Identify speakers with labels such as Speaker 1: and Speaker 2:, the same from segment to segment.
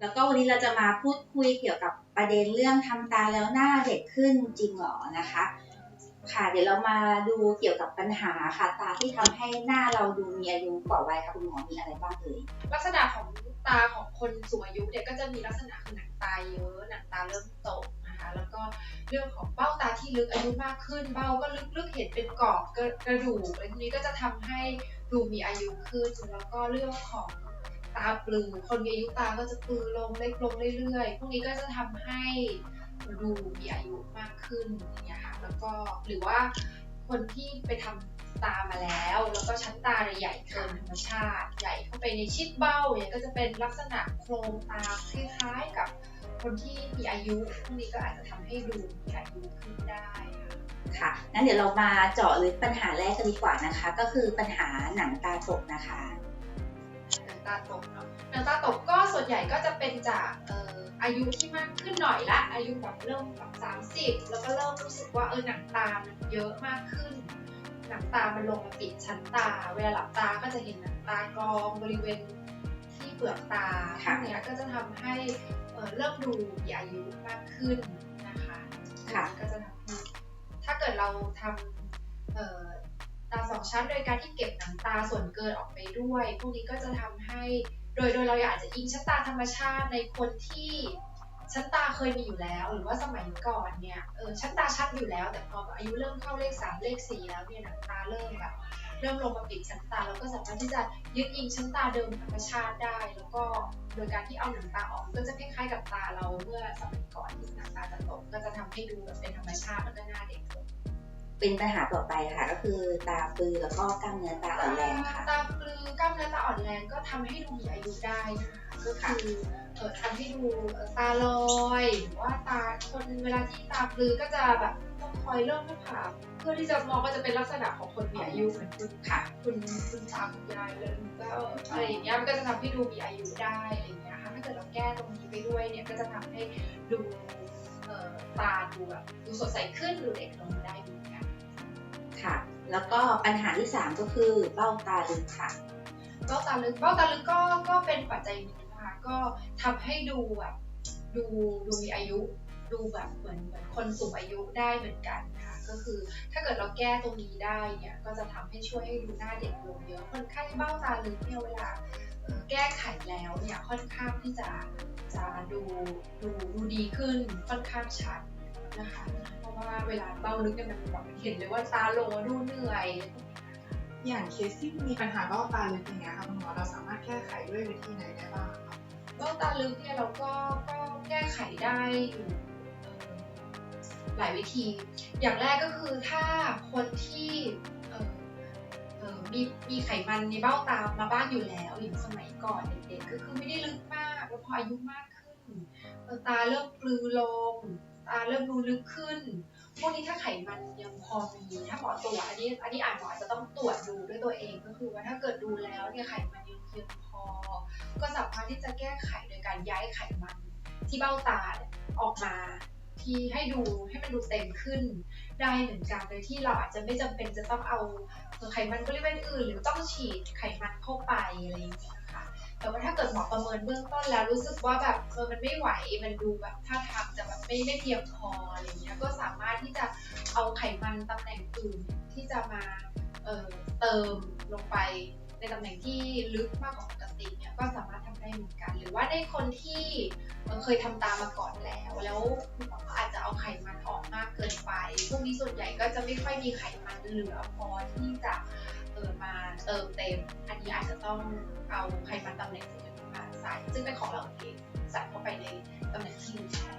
Speaker 1: แล้วก็วันนี้เราจะมาพูดคุยเกี่ยวกับประเด็นเรื่องทำตาแล้วหน้าเด็กขึ้นจริงหรอนะคะ ค่ะเดี๋ยวเรามาดูเกี่ยวกับปัญหาค่ะตาที่ทำให้หน้าเราดูมีอายุกว่าวัยค่ะคุณหมอมีอะไรบ้างเอ่ย
Speaker 2: ลักษณะของตาของคนสูงอายุเนี่ยก็จะมีลักษณะคือหนังตาเยอะหนังตาเริ่มโตนะคะแล้วก็เรื่องของเบ้าตาที่ลึกอายุมากขึ้น เบ้าก็ลึกๆเห็นเป็นกรอบกระดูกอะไรพวกนี้ก็จะทำให้ดูมีอายุขึ้นแล้วก็เรื่องของ ตาปลือ คนมีอายุตาก็จะปลือลงเล็กลงเรื่อยๆ พวกนี้ก็จะทำให้ดูมีอายุมากขึ้นอย่างเงี้ยค่ะ แล้วก็หรือว่าคนที่ไปทำตามาแล้ว แล้วก็ชั้นตาใหญ่เกินธรรมชาติ ใหญ่เข้าไปในชิดเบ้าเนี่ยก็จะเป็นลักษณะโครงตาคล้ายๆกับคนที่มีอายุพวกนี้ก็อาจจะทำให้ดูมีอายุขึ้นได้ค่ะ
Speaker 1: ค่ะงั้นเดี๋ยวเรามาเจาะลึกปัญหาแรกกันดีกว่านะคะ ก็คือปัญหาหนังตาตกนะคะ
Speaker 2: ตาตกเนาะหนังตาตกก็ส่วนใหญ่ก็จะเป็นจากเอ่ออายุที่มากขึ้นหน่อยละอายุแบบเริ่มแบบสามสิบแล้วก็เริ่มรู้สึกว่าเออหนังตามันเยอะมากขึ้น หนังตามันลงมาปิดชั้นตา เวลาหลับตาก็จะเห็นหนังตากรองบริเวณที่เปลือกตาพ
Speaker 1: ค่ะ
Speaker 2: วกเนี้ยก็จะทำให้เอ่อเริ่มดูมีอายุมากขึ้นนะคะ
Speaker 1: ค่ะ
Speaker 2: ก็จะทำให้ถ้าเกิดเราทำเอ่อ ตาสองชั้นโดยการที่เก็บหนังตาส่วนเกินออกไปด้วย พวกนี้ก็จะทำให้ โดยโดยเราอยากจะอิงชั้นตาธรรมชาติในคนที่ชั้นตาเคยมีอยู่แล้ว หรือว่าสมัยก่อนเนี่ยเออชั้นตาชัดอยู่แล้ว แต่พออายุเริ่มเข้าเลขสามเลขสี่แล้วเนี่ยหนังตาเริ่มแบบเริ่มลงมาปิดชั้นตาเราก็สามารถที่จะยึดอิงชั้นตาเดิมธรรมชาติได้ แล้วก็โดยการที่เอาหนังตาออกก็จะคล้ายๆกับตาเราเมื่อสมัยก่อนที่หนังตาจะตกก็จะทำให้ดูแบบเป็นธรรมชาติแล้วก็หน้าเด็กลง
Speaker 1: เป็นปัญหาต่อไปค่ะ ก็คือตาปลือแล้วก็กล้ามเนื้อตาอ่อนแรงค่ะ
Speaker 2: ตาปลือกล้ามเนื้อตาอ่อนแรงก็ทำให้ดูมีอายุได้นะคะก็คือเออทำให้ดูเอ่อตาลอยหรือว่าตาคนเวลาที่ตาปลือก็จะแบบต้องคอยเริ่มหน้าผากเพื่อที่จะมองก็จะเป็นลักษณะของคนมีอายุเหมือนคุณ
Speaker 1: ค่ะ
Speaker 2: คุณคุณตาคุณยายเลยก็อะไรอย่างเงี้ยมันก็จะทำให้ดูมีอายุได้อะไรอย่างเงี้ยค่ะถ้าเกิดเราแก้ตรงนี้ไปด้วยเนี่ยก็จะทำให้ดูเอ่อตาดูแบบดูสดใสขึ้นดูเด็กลงได้เหมือนกัน
Speaker 1: ค่ะ แล้วก็ปัญหาที่สามก็คือเบ้าตาลึกค่ะ
Speaker 2: เบ้าตาลึกเบ้าตาลึกก็ก็เป็นปัจจัยหนึ่งนะคะก็ทำให้ดูแบบดูดูมีอายุดูแบบเหมือนเหมือนคนสูงอายุได้เหมือนกันนะคะก็คือถ้าเกิดเราแก้ตรงนี้ได้เนี่ยก็จะทำให้ช่วยให้ดูหน้าเด็กลงเยอะคนไข้เบ้าตาลึกเนี่ยเวลาแก้ไขแล้วเนี่ยค่อนข้างที่จะจะดูดูดูดีขึ้นค่อนข้างชัด นะคะเพราะว่าเวลาเบ้าลึกเนี่ยมันแบบเห็นเลยว่าตาโลงดูเหนื่อย
Speaker 3: อย่างเคสที่มีปัญหาเบ้าตาลึกอย่างเงี้ยค่ะคุณหมอเราสามารถแก้ไขด้วยวิธีไหนได้บ้างคะ
Speaker 2: เบ้าตาลึกเนี่ยเราก็ก็แก้ไขได้อยู่หลายวิธี อย่างแรกก็คือถ้าคนที่มีมีไขมันในเบ้าตามาบ้างอยู่แล้วอย่างสมัยก่อนเด็กๆก็คือไม่ได้ลึกมากแล้วพออายุมากขึ้นตาเริ่มปลือลง เริ่มดูลึกขึ้น พวกนี้ถ้าไขมันยังพอมีถ้าหมอตรวจอันนี้อันนี้อาจหมอจะต้องตรวจดูด้วยตัวเองก็คือว่าถ้าเกิดดูแล้วเนี่ยไขมันยังเพียงพอ ก็สามารถที่จะแก้ไขโดยการย้ายไขมันที่เบ้าตาออกมาที่ให้ดูให้มันดูเต็มขึ้นได้เหมือนกันโดยที่เราอาจจะไม่จำเป็นจะต้องเอาไขมันบริเวณอื่น หรือต้องฉีดไขมันเข้าไปอะไรอย่างเงี้ย แต่ว่าถ้าเกิดหมอประเมินเบื้องต้นแล้วรู้สึกว่าแบบเออมันไม่ไหวมันดูแบบท่าทางจะแบบไม่ไม่เพียงพออะไรอย่างเงี้ยก็สามารถที่จะเอาไขมันตำแหน่งอื่นที่จะมาเอ่อเติมลงไปในตำแหน่งที่ลึกมากกว่าปกติเนี่ยก็สามารถทำได้เหมือนกัน หรือว่าในคนที่เออเคยทำตามมาก่อนแล้ว แล้วคุณหมอก็อาจจะเอาไขมันออกมากเกินไปพวกนี้ส่วนใหญ่ก็จะไม่ค่อยมีไขมันเหลือพอที่จะ เออมาเติมเต็ม อันนี้อาจจะต้องเอาไขมันตำแหน่งอื่นมาใส่ ซึ่งเป็นของเราเองใส่เข้าไปในตำแหน่งที่ลึกแทน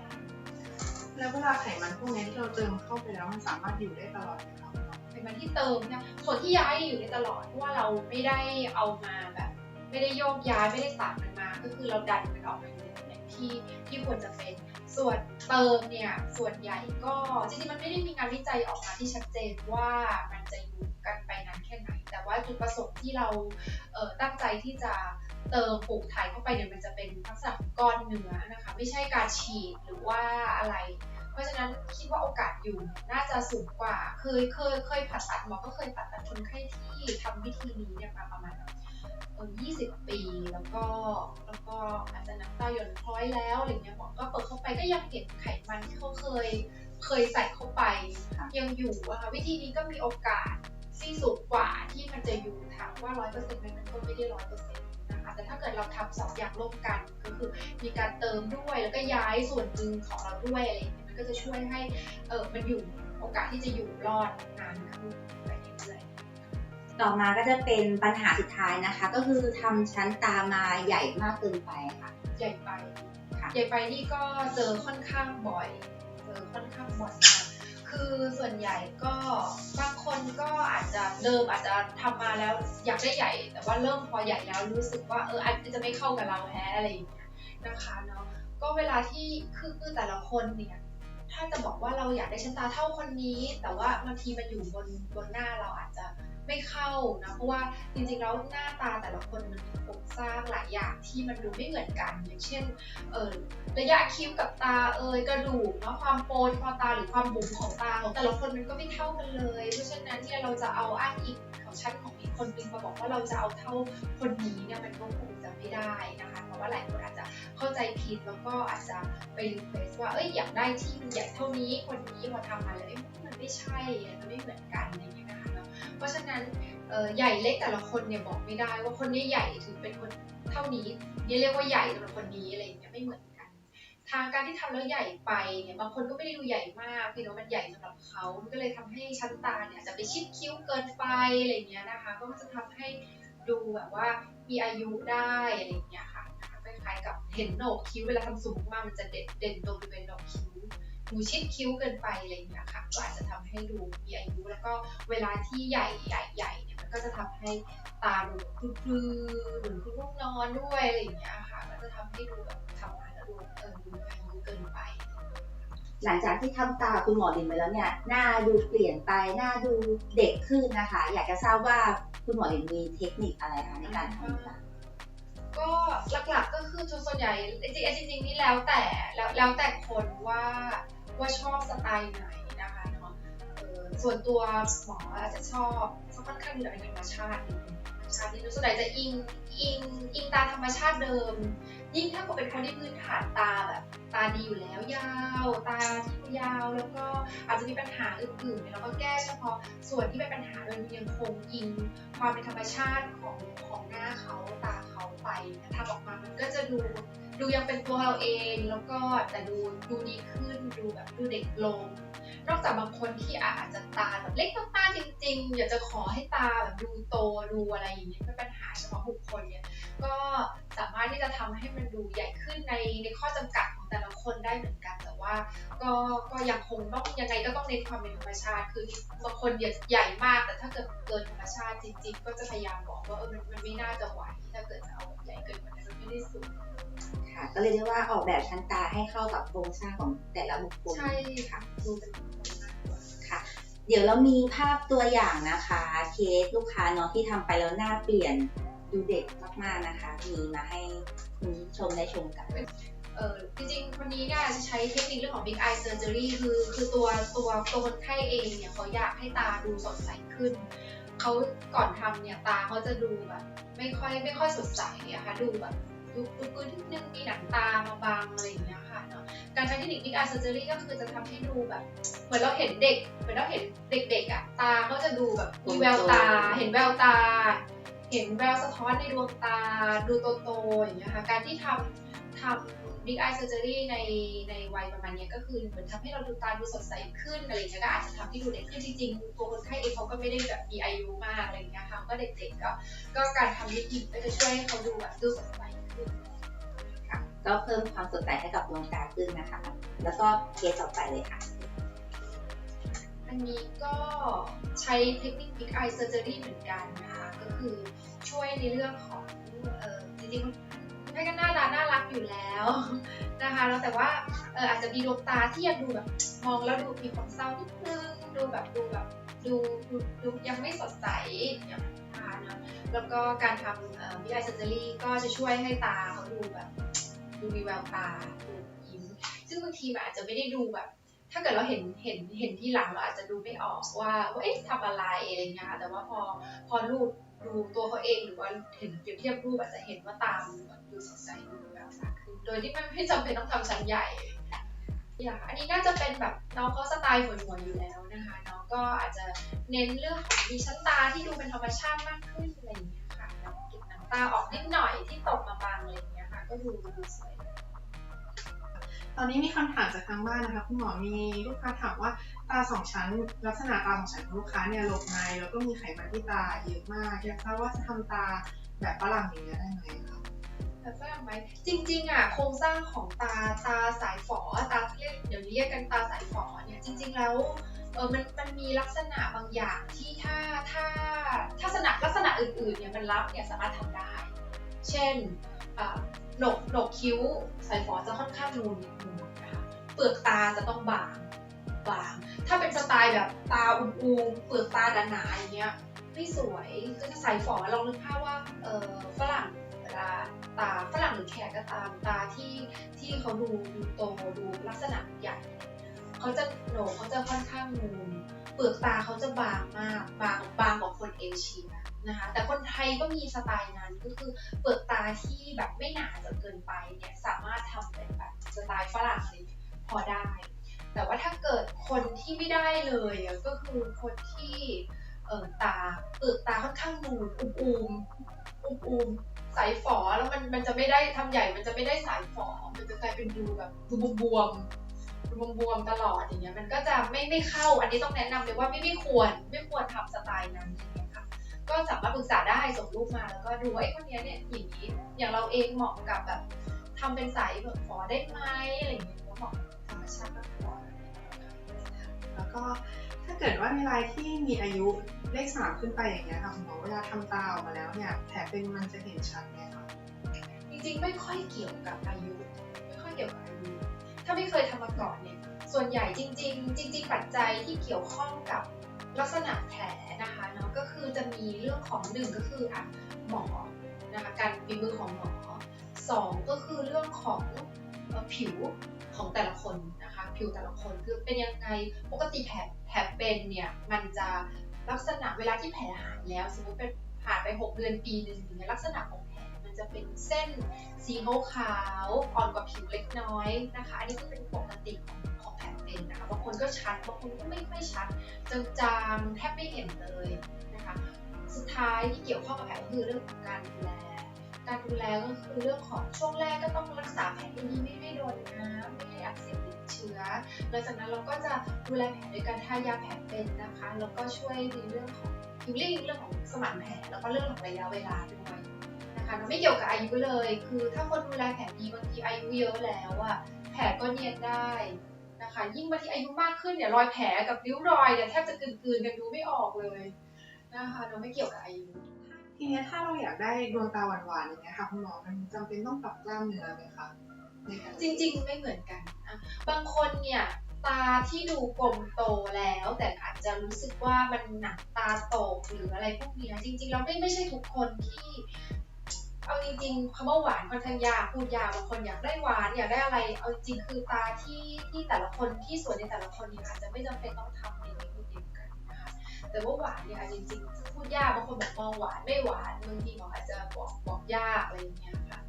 Speaker 3: แล้วเวลาไขมันพวกนี้ที่เราเติมเข้าไปแล้วมันสามารถอยู่ได้ตลอดไหมคะคุณหมอ
Speaker 2: ไขมันที่เติมเนี่ยส่วนที่ย้ายอยู่ได้ตลอดเพราะว่าเราไม่ได้เอามาแบบ ไม่ได้โยกย้ายไม่ได้ตัดมันมา ก็คือเราดันมันออกมาอยู่ในตำแหน่งที่ที่ควรจะเป็นส่วนเติมเนี่ยส่วนใหญ่ก็จริงๆมันไม่ได้มีงานวิจัยออกมาที่ชัดเจนว่ามันจะอยู่ กันไปนานแค่ไหน แต่ว่าจุดประสงค์ที่เราเตั้งใจที่จะเติมปลูกถ่ายเข้าไปเนี่ยมันจะเป็นลักษณะของก้อนเนื้อนะคะ ไม่ใช่การฉีดหรือว่าอะไร เพราะฉะนั้นคิดว่าโอกาสอยู่น่าจะสูงกว่า เคยเคยเคยผ่าตัดหมอก็เคยผ่าตัดคนไข้ที่ทำวิธีนี้เนี่ยมาประมาณเออ20ปีแล้วก็แล้วก็อาจจะน้ำตาหย่อนคล้อยแล้วอะไรเงี้ยหมอก็เปิดเข้าไปก็ยังเห็นไขมันที่เขาเคยเคยใส่เข้าไปยังอยู่อะค่ะวิธีนี้ก็มีโอกาส ที่สูงกว่าที่มันจะอยู่ถามว่าร้อยเปอร์เซ็นต์ไหมมันก็ไม่ได้ร้อยเปอร์เซ็นต์นะคะแต่ถ้าเกิดเราทำสองอย่างร่วมกันก็คือมีการเติมด้วยแล้วก็ย้ายส่วนหนึ่งของเราด้วยอะไรอย่างเงี้ยมันก็จะช่วยให้เออมันอยู่โอกาสที่จะอยู่รอดนานขึ้นไปเรื่อยๆ
Speaker 1: ต่อมาก็จะเป็นปัญหาสุดท้ายนะคะ ก็คือทำชั้นตามาใหญ่มากเกินไปค่ะ
Speaker 2: ใหญ่ไป
Speaker 1: ค่ะ
Speaker 2: ใหญ่ไปนี่ก็เจอค่อนข้างบ่อยเจอค่อนข้างบ่อยมาก คือส่วนใหญ่ก็บางคนก็อาจจะเดิมอาจจะทำมาแล้วอยากได้ใหญ่ แต่ว่าเริ่มพอใหญ่แล้วรู้สึกว่าเอออาจจะไม่เข้ากับเราแฮะอะไรอย่างเงี้ยนะคะเนาะก็เวลาที่คือคือแต่ละคนเนี่ยถ้าจะบอกว่าเราอยากได้ชั้นตาเท่าคนนี้ แต่ว่าบางทีมันอยู่บนบนหน้าเราอาจจะ ไม่เข้านะเพราะว่าจริงๆแล้วหน้าตาแต่ละคนมันมีโครงสร้างหลายอย่างที่มันดูไม่เหมือนกัน อย่างเช่นเออระยะคิ้วกับตาเอยกระดูกเนาะความโปนคอตาหรือความบุ๋มของตาของแต่ละคนมันก็ไม่เท่ากันเลย เพราะฉะนั้นเนี่เราจะเอาอ้างอิงของชั้นของอีกคนนึงมาบอกว่าเราจะเอาเท่าคนนี้เนี่ยมันก็คงจะไม่ได้นะคะเพราะว่าหลายคนอาจจะเข้าใจผิดแล้วก็อาจจะไปรีเควสว่าเอ้ยอยากได้ที่มันใหญ่เท่านี้คนนี้พอทำมาแล้วเอ้ยมันไม่ใช่มันไม่เหมือนกันอะไรอย่างเงี้ยนะคะ เพราะฉะนั้นใหญ่เล็กแต่ละคนเนี่ยบอกไม่ได้ว่าคนนี้ใหญ่ถึงเป็นคนเท่านี้นี่เรียกว่าใหญ่สำหรับคนนี้อะไรอย่างเงี้ยไม่เหมือนกัน ทางการที่ทำแล้วใหญ่ไปเนี่ยบางคนก็ไม่ได้ดูใหญ่มากเพียงแต่มันใหญ่สำหรับเขามันก็เลยทำให้ชั้นตาเนี่ยจะไปชิดคิ้วเกินไปอะไรอย่างเงี้ยนะคะ ก็จะทำให้ดูแบบว่ามีอายุได้อะไรอย่างเงี้ยค่ะคะคล้ายๆกับเห็นโหนกคิ้วเวลาทำสูงมากมันจะเด่นเด่นตรงบริเวณโหนกคิ้ว ดูชิดคิ้วเกินไปอะไรอย่างเงี้ยค่ะก็อาจจะทำให้ดูมีอายุแล้วก็เวลาที่ใหญ่ใหญ่ใหญ่เนี่ยมันก็จะทำให้ตาดูพลือๆหรือคุณง่วงนอนด้วยอะไรอย่างเงี้ยค่ะก็จะทำให้ดูแบบทำมานแล้วดูเออดูอายุเกินไป
Speaker 1: หลังจากที่ทำตาคุณหมอลินไปแล้วเนี่ยหน้าดูเปลี่ยนไปหน้าดูเด็กขึ้นนะคะ อยากจะทราบว่าคุณหมอลินมีเทคนิคอะไรคะในการทำตา
Speaker 2: ก็หลักๆก็คือส่วนใหญ่จริงๆจริงๆนี่แล้วแต่แล้วแล้วแต่คนว่า ว่าชอบสไตล์ไหนนะคะเนาะส่วนตัวหมออาจจะชอบชอบค่อนข้างที่จะเป็นธรรมชาติธรรมชาตินิดนึงส่วนใหญ่จะอิงอิงอิงตามธรรมชาติเดิม ยิ่งถ้าเกิดเป็นคนที่พื้นฐานตาแบบตาดีอยู่แล้วยาว ตาที่ยาวแล้วก็อาจจะมีปัญหาอื่นๆเนี่ยเราก็แก้เฉพาะส่วนที่เป็นปัญหาโดยยังคงอิงความเป็นธรรมชาติของของหน้าเขาตาเขาไปทำออกมามันก็จะดู ดูยังเป็นตัวเราเองแล้วก็แต่ดูดูดีขึ้นดูแบบดูเด็กลง นอกจากบางคนที่อาจจะตาแบบเล็กมากๆจริง ๆ อยากจะขอให้ตาแบบดูโตดูอะไรอย่างเงี้ยเป็นปัญหาเฉพาะบุคคลเนี่ยก็สามารถที่จะทำให้มันดูใหญ่ขึ้นในในข้อจำกัดของแต่ละคนได้เหมือนกันแต่ว่า ก็ก็ยังคงต้องยังไงก็ต้องเน้นความเป็นธรรมชาติ คือบางคนใหญ่มากแต่ถ้าเกิดเกินธรรมชาติจริง ๆ ก็จะพยายามบอกว่าเออมันมันไม่น่าจะไหวถ้าเกิดจะเอาแบบใหญ่เกินกว่านั้นมันไม่ได้สูง
Speaker 1: ค่ะ ก็เลยเรียกว่าออกแบบชั้นตาให้เข้ากับโครงสร้างของแต่ละบุคคล
Speaker 2: ใช่ค่ะดูเป็นคนมากกว่า
Speaker 1: ค่ะ เดี๋ยวเรามีภาพตัวอย่างนะคะ เคสลูกค้าเนาะที่ทำไปแล้วหน้าเปลี่ยนดูเด็กมากๆนะคะ มีมาให้คุณผู้ชมได้ชมกัน
Speaker 2: เออจริงๆ วันนี้เนี่ยจะใช้เทคนิคเรื่องของ Big Eye Surgery คือคือตัวตัวตัวคนไข้เองเนี่ยเขาอยากให้ตาดูสดใสขึ้น เขาก่อนทำเนี่ยตาเขาจะดูแบบไม่ค่อยไม่ค่อยสดใสอะค่ะดูแบบดูดูปืนนิดนึงมีหนังตามาบังอะไรอย่างเงี้ยค่ะเนาะการใช้เทคนิค Big Eye Surgery ก็คือจะทำให้ดูแบบ เหมือนเราเห็นเด็ก เหมือนเราเห็นเด็กๆอะตาเขาจะดูแบบมีแววตา เห็นแววตา เห็นแววสะท้อนในดวงตาดูโตๆอย่างเงี้ยค่ะการที่ทำทำ Big Eye Surgery ในในวัยประมาณเนี้ยก็คือเหมือนทำให้เราดูตาดูสดใสขึ้นอะไรอย่างเงี้ยก็อาจจะทำให้ดูเด็กขึ้นจริงๆ ตัวคนไข้เองเขาก็ไม่ได้แบบมีอายุมากอะไรอย่างเงี้ยค่ะก็เด็กๆก็ก็การทำวิธีก็จะช่วยให้เขาดูแบบดูสดใสขึ้น
Speaker 1: ค่ะก็เพิ่มความสดใสให้กับดวงตาขึ้นนะคะ แล้วก็เคสต่อไปเลยค่ะ
Speaker 2: อันนี้ก็ใช้เทคนิค Big Eye Surgery เหมือนกันนะคะ ก็คือช่วยในเรื่องของเออจริงๆ ให้ก็น่ารักน่ารักอยู่แล้วนะคะแล้วแต่ว่าเอออาจจะมีดวงตาที่ยังดูแบบมองแล้วดูมีความเศร้านิดนึงดูแบบดูแบบดูดูดูยังไม่สดใสอย่างตาเนอะแล้วก็การทำเอ่อ Big Eye Surgery ก็จะช่วยให้ตาเขาดูแบบดูมีแววตาดูยิ้มซึ่งบางทีมันอาจจะไม่ได้ดูแบบถ้าเกิดเราเห็นเห็นเห็นที่หลังเราอาจจะดูไม่ออกว่าว่าเอ๊ะทำอะไรอะไรเงี้ยแต่ว่าพอพอรูป ดูตัวเขาเองหรือว่าเห็นเปรียบเทียบรูปอาจจะเห็นว่าตามดูสดใสดูแบบสาขึ้นโดยที่ไม่ไม่จำเป็นต้องทำชั้นใหญ่อย่างอันนี้น่าจะเป็นแบบน้องเขาสไตล์หัวๆอยู่แล้วนะคะน้องก็อาจจะเน้นเรื่องของมีชั้นตาที่ดูเป็นธรรมชาติมากขึ้นอะไรอย่างเงี้ยค่ะแล้วเก็บหนังตาออกนิดหน่อยที่ตกมาบางอะไรอย่างเงี้ยค่ะ ก็ดูดูสวย
Speaker 3: ตอนนี้มีคำถามจากทางบ้านนะคะคุณหมอมีลูกค้าถามว่า ตาสองชั้น ลักษณะตาสองชั้นของลูกค้าเนี่ยหลบในแล้วก็มีไขมันที่ตาเยอะมากอยากทราบว่าจะทำตาแบบฝรั่งอย่างเงี้ยได้ไหมคะ
Speaker 2: แต่ฝรั่งไหมจริงๆอะโครงสร้างของตาตาสายฝอตาเรียกเดี๋ยวนี้เรียกกันตาสายฝอเนี่ยจริง ๆ แล้วเออมันมันมีลักษณะบางอย่างที่ถ้าถ้าถ้าลักษณะลักษณะอื่นๆเนี่ยมันรับเนี่ยสามารถทำได้ เช่นหนกหนกคิ้วสายฝอจะค่อนข้างนูนนิดนึงนะคะเปลือกตาจะต้องบาง บางถ้าเป็นสไตล์แบบตาอูมๆเปลือกตาหนาๆอย่างเงี้ยไม่สวยคือสายฝอลองนึกภาพว่าเออฝรั่งเวลาตาฝรั่งหรือแขกก็ตามตาที่ที่เขาดูดูโตดูลักษณะใหญ่เขาจะโหนกเขาจะค่อนข้างนูนเปลือกตาเขาจะบางมากบางบางกว่าคนเอเชียนะคะแต่คนไทยก็มีสไตล์นั้นก็คือเปลือกตาที่แบบไม่หนาจนเกินไปเนี่ยสามารถทำเป็นแบบสไตล์ฝรั่งเลยพอได้ แต่ว่าถ้าเกิดคนที่ไม่ได้เลยก็คือคนที่เอ่อตาเปลือกตาค่อนข้างนูนอุมอูมอุมอูมสายฝอแล้วมันมันจะไม่ได้ทำใหญ่ มันจะไม่ได้สายฝอ มันจะกลายเป็นดูแบบดูบวมๆดูบวมตลอดอย่างเงี้ยมันก็จะไม่ไม่เข้า อันนี้ต้องแนะนำเลยว่าไม่ไม่ควรไม่ควรทำสไตล์นั้นอย่างเงี้ยค่ะก็สามารถปรึกษาได้ส่งรูปมาแล้วก็ดูว่าไอ้คนเนี้ยเนี่ยอย่างนี้อย่างเราเองเหมาะกับแบบทำเป็นสายแบบฝอได้ไหมอะไรอย่างเงี้ยเหมาะธรรมชาติ ก็
Speaker 3: ถ้าเกิดว่าในรายที่มีอายุเลขสามขึ้นไปอย่างเงี้ยค่ะคุณหมอเวลาทำตาออกมาแล้วเนี่ยแผลเป็นมันจะเห็นชัดไหมคะ
Speaker 2: จริงๆไม่ค่อยเกี่ยวกับอายุ ไม่ค่อยเกี่ยวกับอายุถ้าไม่เคยทำมาก่อนเนี่ยส่วนใหญ่จริง ๆ จริง ๆ ปัจจัยที่เกี่ยวข้องกับลักษณะแผลนะคะเนาะก็คือจะมีเรื่องของหนึ่งก็คืออะหมอนะคะการฝีมือของหมอสองก็คือเรื่องของผิวของแต่ละคน ผิวแต่ละคนคือเป็นยังไงปกติแผลแผลเป็นเนี่ยมันจะลักษณะเวลาที่แผลหายแล้ว สมมติเป็นผ่านไป 6 เดือนปีหนึ่งอย่างเงี้ยลักษณะของแผลมันจะเป็นเส้นสีขาวๆอ่อนกว่าผิวเล็กน้อยนะคะ อันนี้ก็เป็นปกติของของแผลเป็นนะคะบางคนก็ชัดบางคนก็ไม่ค่อยชัดจางๆแทบไม่เห็นเลยนะคะ สุดท้ายที่เกี่ยวข้องกับแผลคือเรื่องของการดูแล การดูแลก็คือเรื่องของช่วงแรกก็ต้องรักษาแผลให้ดีไม่ให้โดนน้ำไม่ให้อักเสบติดเชื้อหลังจากนั้นเราก็จะดูแลแผลโดยการทายาแผลเป็นนะคะแล้วก็ช่วยในเรื่องของฮิลลิ่งเรื่องของสมานแผลแล้วก็เรื่องของระยะเวลาด้วยนะคะมันไม่เกี่ยวกับอายุเลย คือถ้าคนดูแลแผลดีบางทีอายุเยอะแล้วอะแผลก็เนียนได้นะคะยิ่งบางทีอายุมากขึ้นเนี่ยรอยแผลกับริ้วรอยเนี่ยแทบจะกลืนๆกันดูไม่ออกเลยนะคะเราไม่เกี่ยวกับอายุ
Speaker 3: ทีนี้ถ้าเราอยากได้ดวงตาหวานๆอย่างเงี้ยค่ะคุณหมอมันจำเป็นต้องปรับกล้ามเนื้อไหมคะ
Speaker 2: จริงๆไม่เหมือนกัน บางคนเนี่ยตาที่ดูกลมโตแล้ว แต่อาจจะรู้สึกว่ามันหนักตาโตกหรืออะไรพวกเนี้ยจริงๆแล้วไม่ไม่ใช่ทุกคนที่เอาจริงๆคำว่าหวานค่อนข้างยากพูดยากบางคนอยากได้หวานอยากได้อะไร เอาจริงคือตาที่ที่แต่ละคนที่สวยในแต่ละคนเนี่ยอาจจะไม่จำเป็นต้องทำในทคนิคเดียวกันนะคะแต่ว่าหวานเนี่ยจริงๆ ยากบางคนบอกมองหวานไม่หวานบางทีหมออาจจะบอกบอกยากอะไรอย่างเงี้ยค่ะ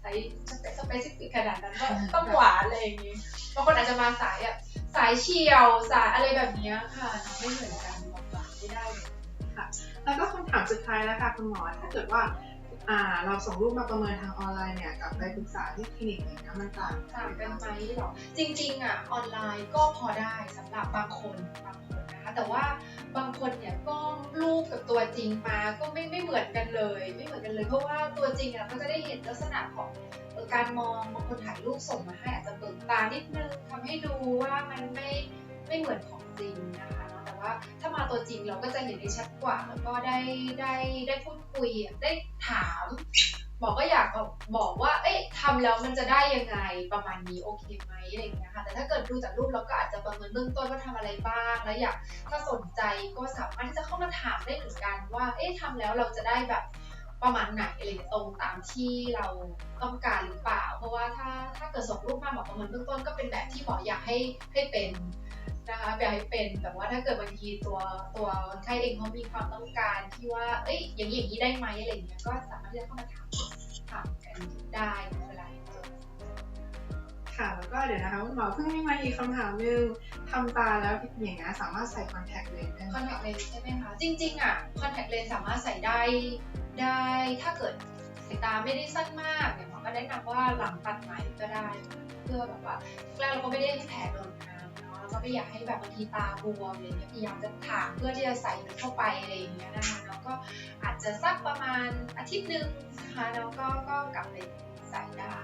Speaker 2: ใส่สเปสเปซิฟิกขนาดนั้นว่าต้องหวานอะไรอย่างงี้บางคนอาจจะมาสายอะสายเฉียวสายอะไรแบบเนี้ยค่ะไม่เหมือนกันบอกหวานไม่ได้เลย
Speaker 3: แล้วก็คำถามสุดท้ายแล้วค่ะคุณหมอถ้าเกิดว่าอ่าเราส่งรูปมาประเมินทางออนไลน์เนี่ยกับไปปรึกษาที่คลินิกอย่างเงี้ยมันต่าง
Speaker 2: ต่างกันไหมหรอจริงๆอะออนไลน์ก็พอได้สำหรับบางคนบางคนนะคะแต่ว่า จริงมาก็ไม่ไม่เหมือนกันเลย ไม่เหมือนกันเลยเพราะว่าตัวจริงอะก็จะได้เห็นลักษณะของออการมองบางคนถ่ายรูปส่งมาให้อาจจะเปิดตานิดนึงทำให้ดูว่ามันไม่ไม่เหมือนของจริงนะคะเนาะแต่ว่าถ้ามาตัวจริงเราก็จะเห็นได้ชัดกว่าแล้วก็ได้ได้ได้พูดคุยได้ถาม หมอก็อยากบอกว่า เอ๊ะทำแล้วมันจะได้ยังไงประมาณนี้โอเคไหมอะไรอย่างเงี้ยค่ะ แต่ถ้าเกิดดูจากรูปเราก็อาจจะประเมินเบื้องต้นว่าทำอะไรบ้าง แล้วอยากถ้าสนใจก็สามารถที่จะเข้ามาถามได้เหมือนกันว่า เอ๊ะทำแล้วเราจะได้แบบประมาณไหนอะไรตรงตามที่เราต้องการหรือเปล่า เพราะว่าถ้าถ้าเกิดส่งรูปมาหมอประเมินเบื้องต้นก็เป็นแบบที่หมออยากให้ให้เป็น นะคะอยากให้เป็นแต่ว่าถ้าเกิดบางทีตัวตัวคนไข้เองเขามีความต้องการที่ว่าเอ้ยอย่างนี้อย่างนี้ได้ไหมอะไรอย่างเงี้ยก็สามารถที่จะเข้ามาถามถามกันได้เวลาเจอ
Speaker 3: ค่ะแล้วก็เดี๋ยวนะคะคุณหมอเพิ่งมีมาอีกคำถามหนึงทำตาแล้วอย่างเงี้ยสามารถใส่คอนแทคเลนส์ได้ไห
Speaker 2: ค
Speaker 3: ม
Speaker 2: อนแทคเลนส์ใช่ไหมคะจริงๆอะคอนแทคเลนส์สามารถใส่ได้ได้ถ้าเกิดสายตาไม่ได้สั้นมากเนี่ยหมอก็แนะนำว่าหลังตัดไหมก็ได้ เพื่อแบบว่าแรกเราก็ไม่ได้ให้แผลโดน ก็ไม่อยากให้แบบบางทีตาบวมอะไรเงี้ยพยายามจะถางเพื่อที่จะใส่มันเข้าไปอะไรอย่างเงี้ยนะคะแล้วก็อาจจะสักประมาณอาทิตย์หนึ่งนะคะแล้วก็ก็กลับไปใส่ได้